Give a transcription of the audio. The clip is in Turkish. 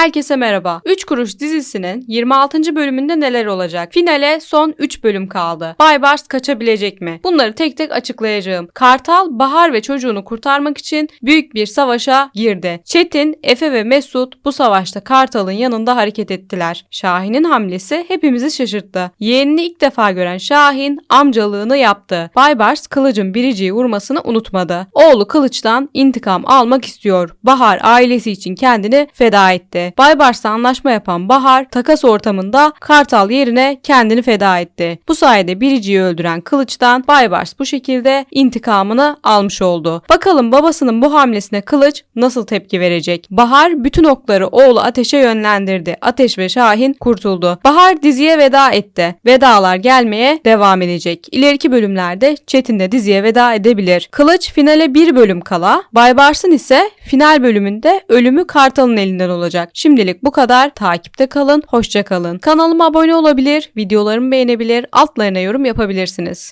Herkese merhaba. 3 Kuruş dizisinin 26. bölümünde neler olacak? Finale son 3 bölüm kaldı. Baybars kaçabilecek mi? Bunları tek tek açıklayacağım. Kartal, Bahar ve çocuğunu kurtarmak için büyük bir savaşa girdi. Çetin, Efe ve Mesut bu savaşta Kartal'ın yanında hareket ettiler. Şahin'in hamlesi hepimizi şaşırttı. Yeğenini ilk defa gören Şahin amcalığını yaptı. Baybars kılıcın biriciyi vurmasını unutmadı. Oğlu kılıçtan intikam almak istiyor. Bahar ailesi için kendini feda etti. Baybars'la anlaşma yapan Bahar takas ortamında Kartal yerine kendini feda etti. Bu sayede biriciyi öldüren kılıçtan Baybars bu şekilde intikamını almış oldu. Bakalım babasının bu hamlesine kılıç nasıl tepki verecek? Bahar bütün okları oğlu Ateş'e yönlendirdi. Ateş ve Şahin kurtuldu. Bahar diziye veda etti. Vedalar gelmeye devam edecek. İleriki bölümlerde Çetin de diziye veda edebilir. Kılıç finale bir bölüm kala, Baybars'ın ise final bölümünde ölümü Kartal'ın elinden olacak. Şimdilik bu kadar. Takipte kalın, hoşça kalın. Kanalıma abone olabilir, videolarımı beğenebilir, altlarına yorum yapabilirsiniz.